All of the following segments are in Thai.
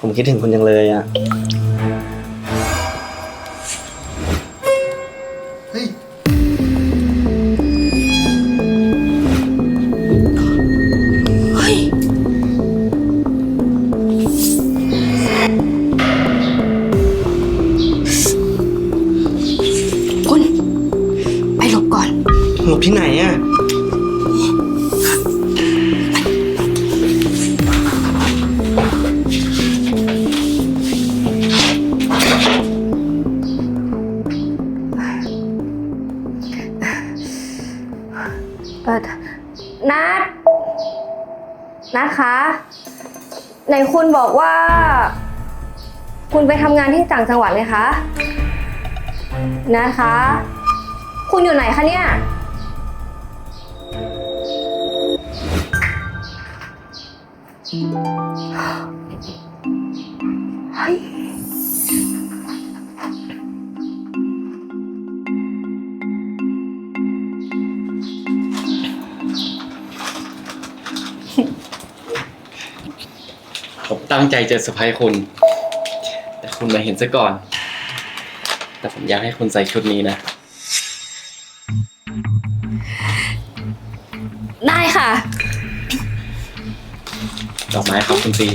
ผมคิดถึงคุณจังเลยอะ นคุณบอกว่า คุณไปทำงานที่ต่างจังหวัดเลยคะนัดคะ คุณอยู่ไหนคะเนี่ย เฮ้ย ผมตั้งใจจะเซอร์ไพรส์คุณ แต่คุณมาเห็นซะก่อน แต่ผมอยากให้คุณใส่ชุดนี้นะ ได้ค่ะ ดอกไม้ครับคุณซี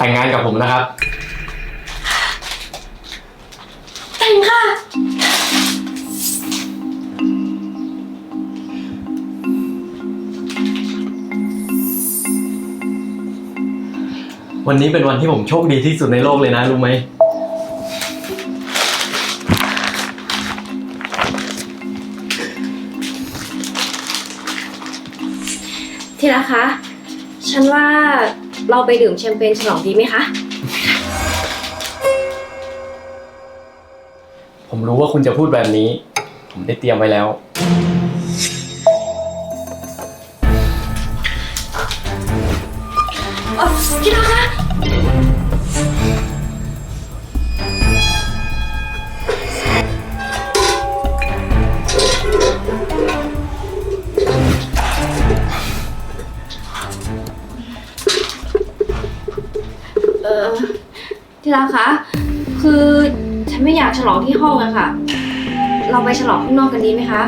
แต่งงานกับผมนะครับ แต่งค่ะ วันนี้เป็นวันที่ผมโชคดีที่สุดในโลกเลยนะรู้ไหม ทีละคะ ฉันว่า เราไปดื่มแชมเปญฉลองดีไหมคะ ผมรู้ว่าคุณจะพูดแบบนี้ ผมได้เตรียมไว้แล้วเออทีละคะ ทีละคะ คือฉันไม่อยากฉลองที่ห้องอะค่ะ เราไปฉลองข้างนอกกันดีไหมคะ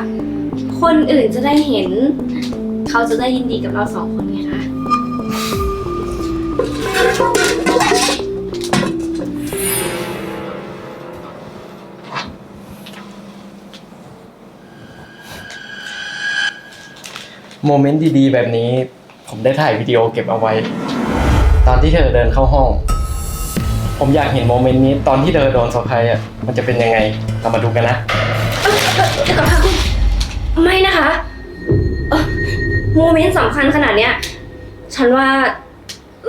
คนอื่นจะได้เห็น เขาจะได้ยินดีกับเราสองคนไงคะ โมเมนต์ดีๆ แบบนี้ ผมได้ถ่ายวิดีโอเก็บเอาไว้ ตอนที่เธอเดินเข้าห้อง ผมอยากเห็นโมเมนต์นี้ตอนที่เธอโดนเซอร์ไพรส์อะมันจะเป็นยังไงเรามาดูกันนะเดี๋ยวก่อนค่ะคุณไม่นะคะเอ่อโมเมนต์สำคัญขนาดเนี้ย ฉันว่า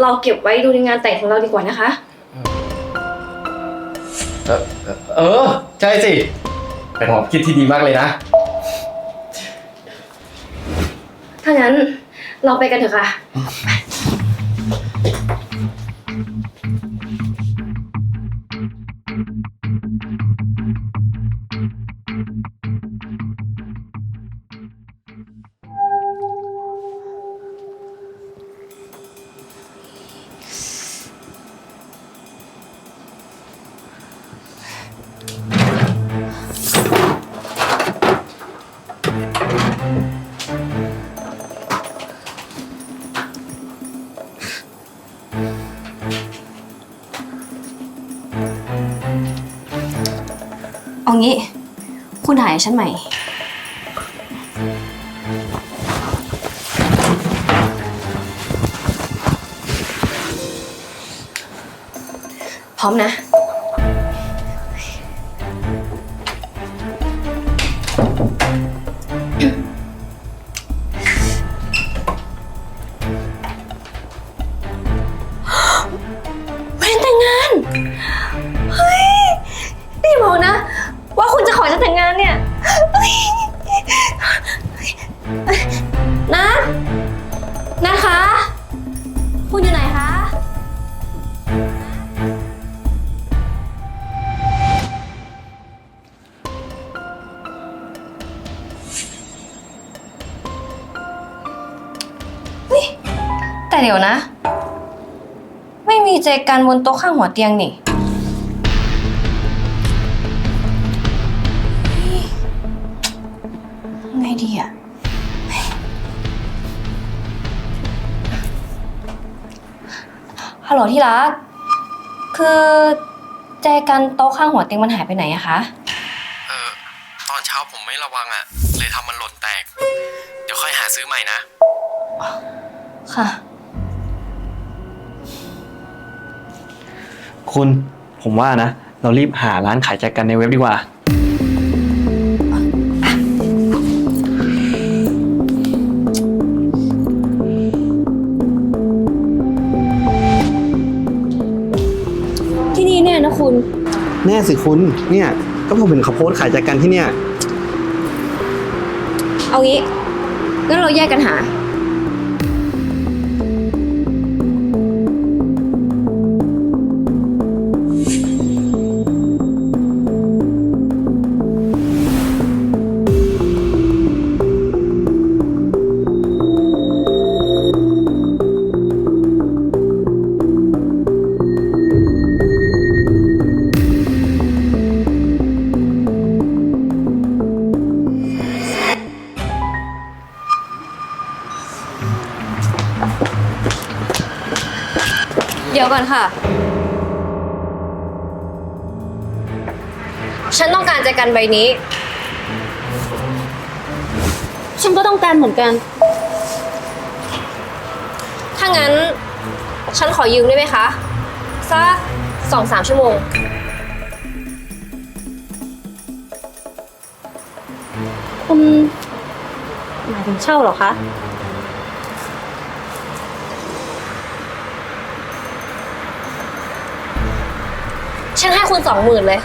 เราเก็บไว้ดูในงานแต่งของเราดีกว่านะคะ เออเออเออใช่สิ เป็นความคิดที่ดีมากเลยนะ ถ้างั้นเราไปกันเถอะค่ะ ฉันใหม่ พร้อมนะ แต่เดี๋ยวนะ ไม่มีเจกันบนโต๊ะข้างหัวเตียงนี่ ไงดีอะฮัลโหลที่รัก คือแจกันโต๊ะข้างหัวเตียงมันหายไปไหนอะคะ เออตอนเช้าผมไม่ระวังอะ่ะ เลยทำมันหล่นแตก เดี๋ยวค่อยหาซื้อใหม่นะ ค่ะ คุณผมว่านะ เรารีบหาร้านขายแจกันในเว็บดีกว่า ที่นี่เนี่ยนะคุณ แน่สิคุณเนี่ยก็ผมเห็นเขาโพสต์ขายแจกันที่เนี่ย เอางี้งั้นเราแยกกันหา ก่อนค่ะ ฉันต้องการแจกันใบนี้ ฉันก็ต้องการเหมือนกัน ถ้างั้น ฉันขอยืมได้ไหมคะสักสองสามชั่วโมง คุณหมายถึงเช่าเหรอคะ ฉันให้คุณสองหมื่นเลย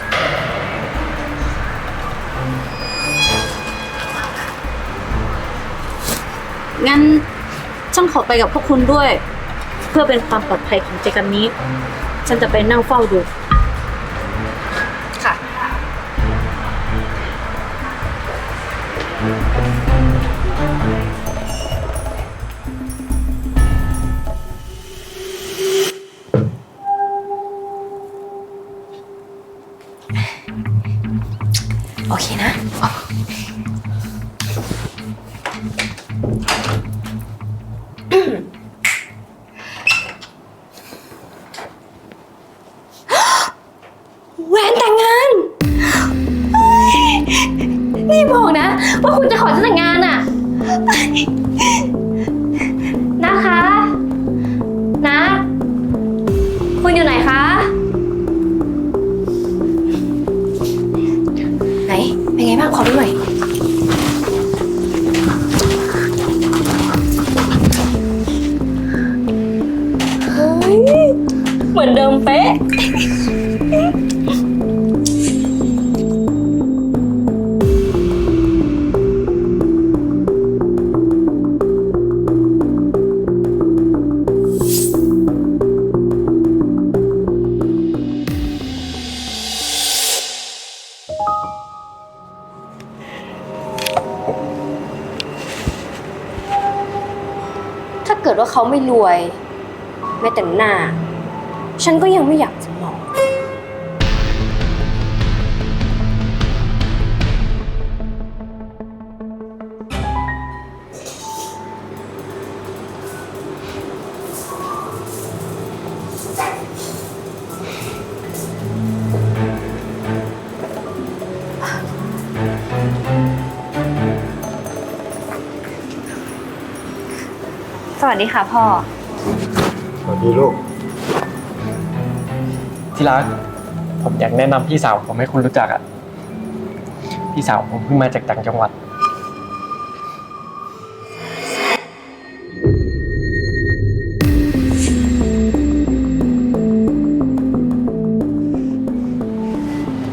งั้นฉันขอไปกับพวกคุณด้วย เพื่อเป็นความปลอดภัยของเจกันนี้ ฉันจะไปนั่งเฝ้าดู โอเคนะ เป๊ะ ถ้าเกิดว่าเขาไม่รวย แม้แต่หน้า ฉันก็ยังไม่อยากจะมอง สวัสดีค่ะพ่อ สวัสดีลูก ที่รัก ผมอยากแนะนำพี่สาวผมให้คุณรู้จักอะ พี่สาวผมเพิ่งมาจากต่างจังหวัด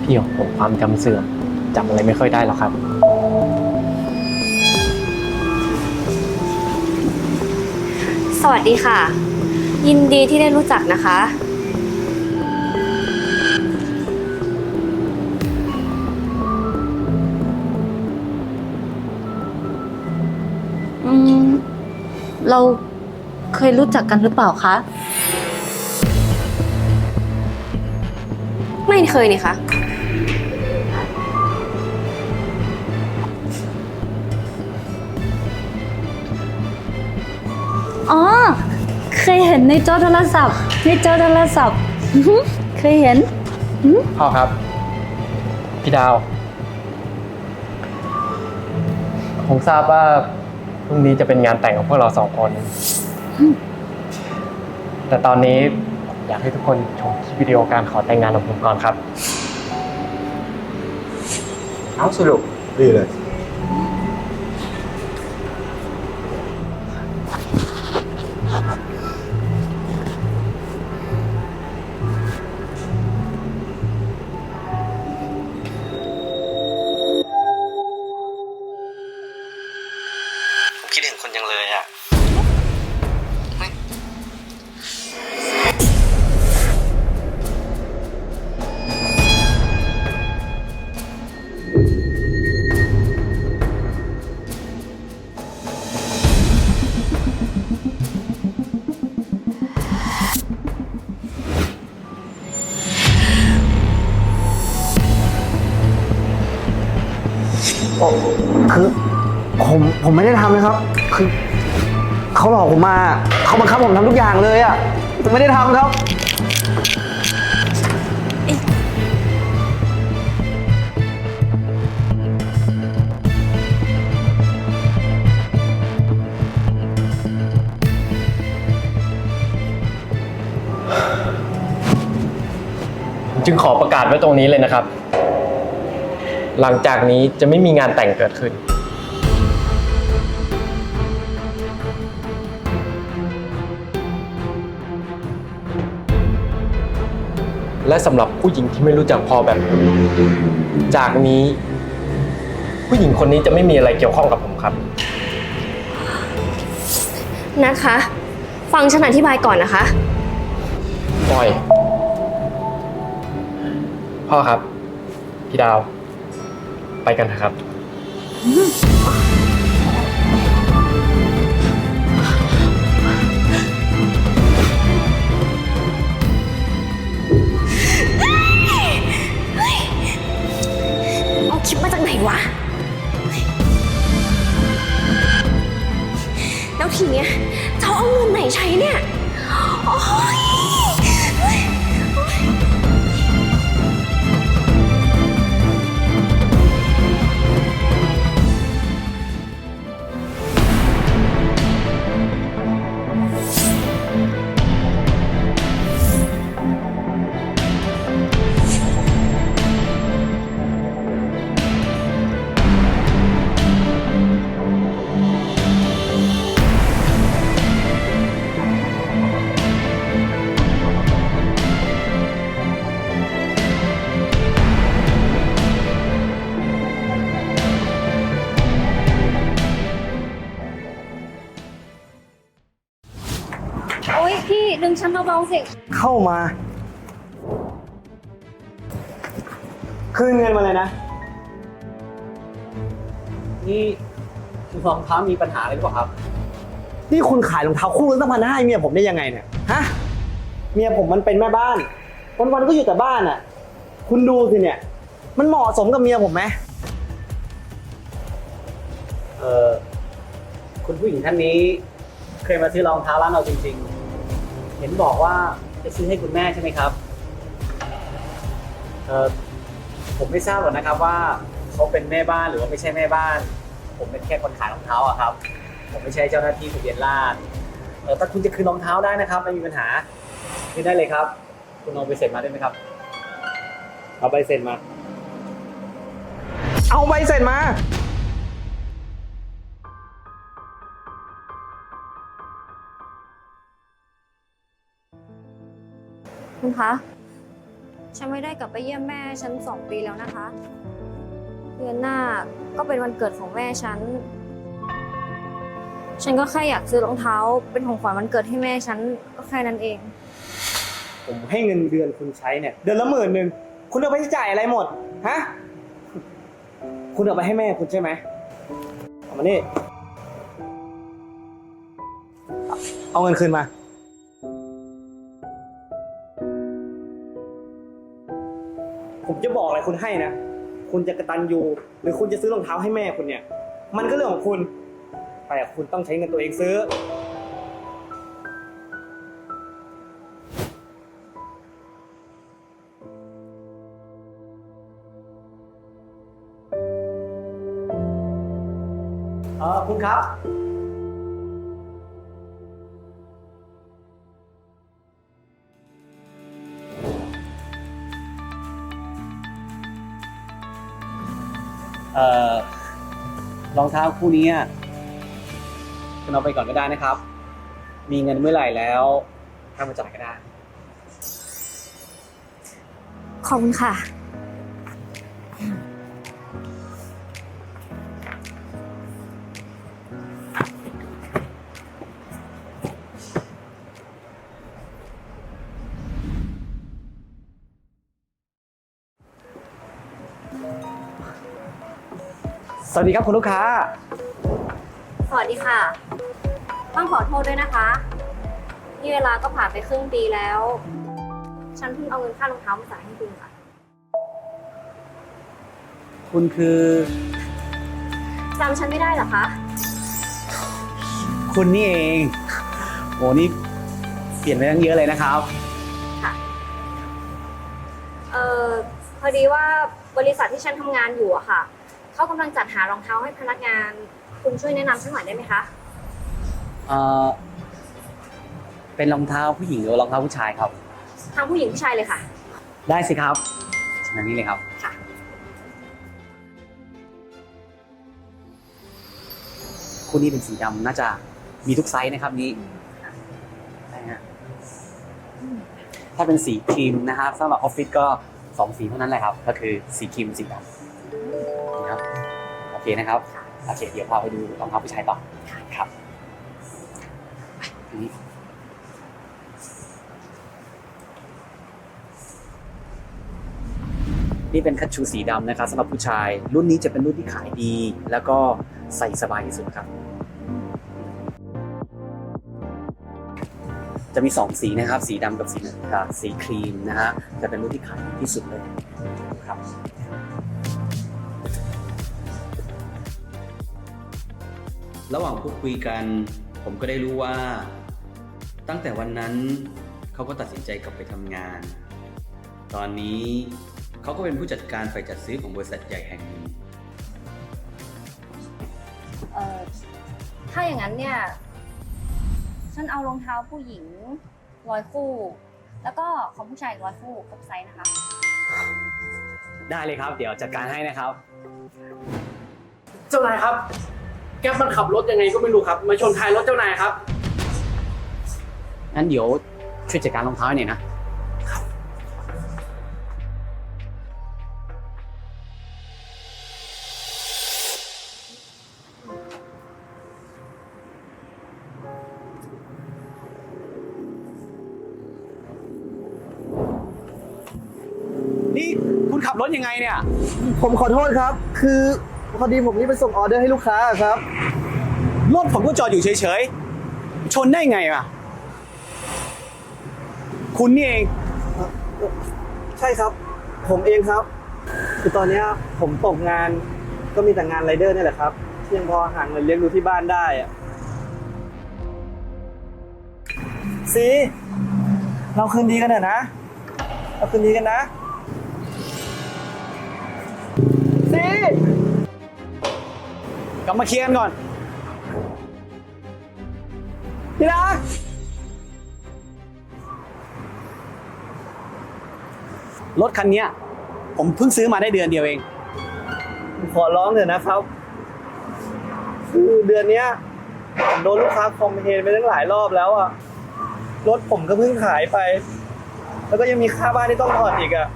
พี่ของผมความจำเสื่อมจำอะไรไม่ค่อยได้หรอกครับ สวัสดีค่ะ ยินดีที่ได้รู้จักนะคะ เราเคยรู้จักกันหรือเปล่าคะ ไม่เคยนี่คะ อ๋อ เคยเห็นในจอโทรศัพท์ ในจอโทรศัพท์ เคยเห็น พ่อครับ พี่ดาว ผมทราบว่า พรุ่งนี้จะเป็นงานแต่งของพวกเราสองคน แต่ตอนนี้ผมอยากให้ทุกคนชมคลิปวิดีโอการขอแต่งงานของผมก่อนครับ เอาสรุปดีเลย ผมไม่ได้ทำนะครับ คือเขาหลอกผมมา เขาบังคับผมทำทุกอย่างเลยอะผมไม่ได้ทำครับ จึงขอประกาศไว้ตรงนี้เลยนะครับ หลังจากนี้จะไม่มีงานแต่งเกิดขึ้น และสำหรับผู้หญิงที่ไม่รู้จักพอแบบผมจากนี้ ผู้หญิงคนนี้จะไม่มีอะไรเกี่ยวข้องกับผมครับ นะคะ ฟังฉันอธิบายก่อนนะคะ ปล่อย พ่อครับ พี่ดาว ไปกันเถอะครับเอา แล้วทีเนี้ยจะเอาเงินไหนใช้เนี่ย โอ้ย คืนเงินมาเลยนะ นี่รองเท้ามีปัญหาอะไรหรือเปล่าครับ นี่คุณขายรองเท้าคู่ละตั้งพันห้าให้เมียผมได้ยังไงเนี่ย ฮะ เมียผมมันเป็นแม่บ้าน วันๆก็อยู่แต่บ้านอะ คุณดูสิเนี่ย มันเหมาะสมกับเมียผมไหมเออคุณผู้หญิงท่านนี้เคยมาซื้อรองเท้าร้านเราจริง ๆ เห็นบอกว่าจะซื้อให้คุณแม่ใช่ไหมครับ เออ ผมไม่ทราบหรอกนะครับว่าเขาเป็นแม่บ้านหรือว่าไม่ใช่แม่บ้าน ผมเป็นแค่คนขายรองเท้าอะครับ ผมไม่ใช่เจ้าหน้าที่ทะเบียนราษฎร์เออถ้าคุณจะคืนรองเท้าได้นะครับไม่มีปัญหาคืนได้เลยครับ คุณเอาไปเสร็จมาได้ไหมครับ เอาไปเสร็จมา เอาใบเสร็จมา คุณคะ ฉันไม่ได้กลับไปเยี่ยมแม่ฉันสองปีแล้วนะคะ เดือนหน้าก็เป็นวันเกิดของแม่ฉัน ฉันก็แค่อยากซื้อรองเท้า เป็นของขวัญวันเกิดให้แม่ฉันก็แค่นั้นเอง ผมให้เงินเดือนคุณใช้เนี่ย เดือนละหมื่นหนึ่งคุณเอาไปจ่ายอะไรหมดฮะคุณเอาไปให้แม่คุณใช่ไหมเอามานี่เเอาเงินคืนมา ผมจะบอกอะไรคุณให้นะ คุณจะกระตันยูหรือคุณจะซื้อรองเท้าให้แม่คุณเนี่ย มันก็เรื่องของคุณ แต่คุณต้องใช้เงินตัวเองซื้อเอ เอ่อรองเท้าคู่นี้คุณเอาไปก่อนก็ได้นะครับ มีเงินเมื่อไหร่แล้วข้ามาจ่ายก็ได้ ขอบคุณค่ะ วัสดีครับคุณลูกค้า สวัสดีค่ะ ต้องขอโทษด้วยนะคะ นี่เวลาก็ผ่านไปครึ่งปีแล้ว ฉันเพิ่งเอาเงินค่ารองเท้ามาจ่ายให้คุณค่ะ คุณคือจำฉันไม่ได้เหรอคะ คุณนี่เองโหนี่เปลี่ยนไปตั้งเยอะเลยนะครับเอ่อ พอดีว่าบริษัทที่ฉันทำงานอยู่อะค่ะ เขากำลังจัดหารองเท้าให้พนักงาน คุณช่วยแนะนำฉันหน่อยได้ไหมคะเอ่อเป็นรองเท้าผู้หญิงหรือรองเท้าผู้ชายครับทางผู้หญิงผู้ชายเลยค่ะ ได้สิครับเชิญทางนี้เลยครับ ค่ะ คู่นี้เป็นสีดำน่าจะมีทุกไซส์นะครับนี้ได้ฮะถ้าเป็นสีครีมนะครับสำหรับออฟฟิศก็สองสีเท่านั้นแหละครับ ก็คือสีครีมสีดำนะครับโอ เคนะครับโอเคเดี๋ยวพาไปดูรองเท้าผู้ชายต่อครับไปทางนี้นี่เป็นคัตชูสีดำนะครับสำหรับผู้ชาย รุ่นนี้จะเป็นรุ่นที่ขายดี แล้วก็ใส่สบายที่สุดครับ จะมี 2 สีนะครับ สีดำกับสีอ่าสีครีมนะฮะจะเป็นรุ่นที่ขายดีที่สุดเลยครับ ระหว่างพูดคุยกัน ผมก็ได้รู้ว่า ตั้งแต่วันนั้นเขาก็ตัดสินใจกลับไปทำงาน ตอนนี้เขาก็เป็นผู้จัดการฝ่ายจัดซื้อของบริษัทใหญ่แห่งหนึ่งเอ่อถ้าอย่างนั้นเนี่ย ฉันเอารองเท้าผู้หญิงร้อยคู่ แล้วก็ของผู้ชายอีกร้อยคู่ครบไซส์นะคะ ได้เลยครับ เดี๋ยวจัดการให้นะครับ เจ้านายครับแก๊ปมันขับรถยังไงก็ไม่รู้ครับ มาชนท้ายรถเจ้านายครับ งั้นเดี๋ยวช่วยจัดการรองเท้าให้หน่อยนะ นี่คุณขับรถยังไงเนี่ย ผมขอโทษครับ คือ พอดีผมนี่ไปส่งออเดอร์ให้ลูกค้าครับ รถผมก็จอดอยู่เฉยๆ ชนได้ไงอะ คุณนี่เอง ใช่ครับ ผมเองครับ คือตอนเนี้ยผมตกงานก็มีแต่งานไรเดอร์นี่แหละครับที่ยังพอหาเงินเลี้ยงดูที่บ้านได้อะซีเราคืนดีกันเถอะนะ เราคืนดีกันนะซี กลับมาเคลียร์กันก่อนพี่รักรถคันเนี้ย ผมเพิ่งซื้อมาได้เดือนเดียวเอง ขอร้องเถอะนะครับ คือเดือนเนี้ยผมโดนลูกค้าคอมเพลนไปตั้งหลายรอบแล้วอะรถผมก็เพิ่งขายไป แล้วก็ยังมีค่าบ้านที่ต้องผ่อนอีกอะ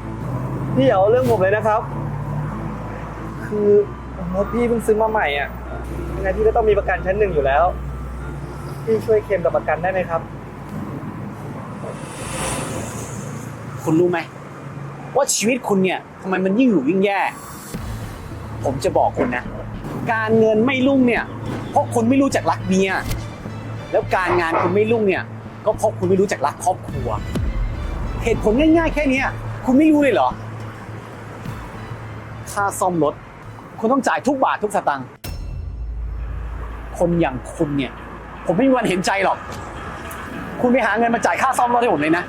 พี่อย่าเอาเรื่องผมเลยนะครับ คือ รถพี่เพิ่งซื้อมาใหม่อะยังไงพี่ก็ต้องมีประกันชั้นหนึ่งอยู่แล้ว พี่ช่วยเคลมกับประกันได้ไหมครับ คุณรู้ไหม ว่าชีวิตคุณเนี่ยทำไมมันยิ่งอยู่ยิ่งแย่ ผมจะบอกคุณนะ การเงินไม่รุ่งเนี่ย เพราะคุณไม่รู้จักรักเมีย แล้วการงานคุณไม่รุ่งเนี่ย ก็เพราะคุณไม่รู้จักรักครอบครัว เหตุผลง่ายๆ แค่เนี้ยคุณไม่รู้เลยเหรอ ค่าซ่อมรถ คุณต้องจ่ายทุกบาททุกสตางค์คนอย่างคุณเนี่ย ผมไม่มีวันเห็นใจหรอก คุณไปหาเงินมาจ่ายค่าซ่อมรถให้ผมเลยนะ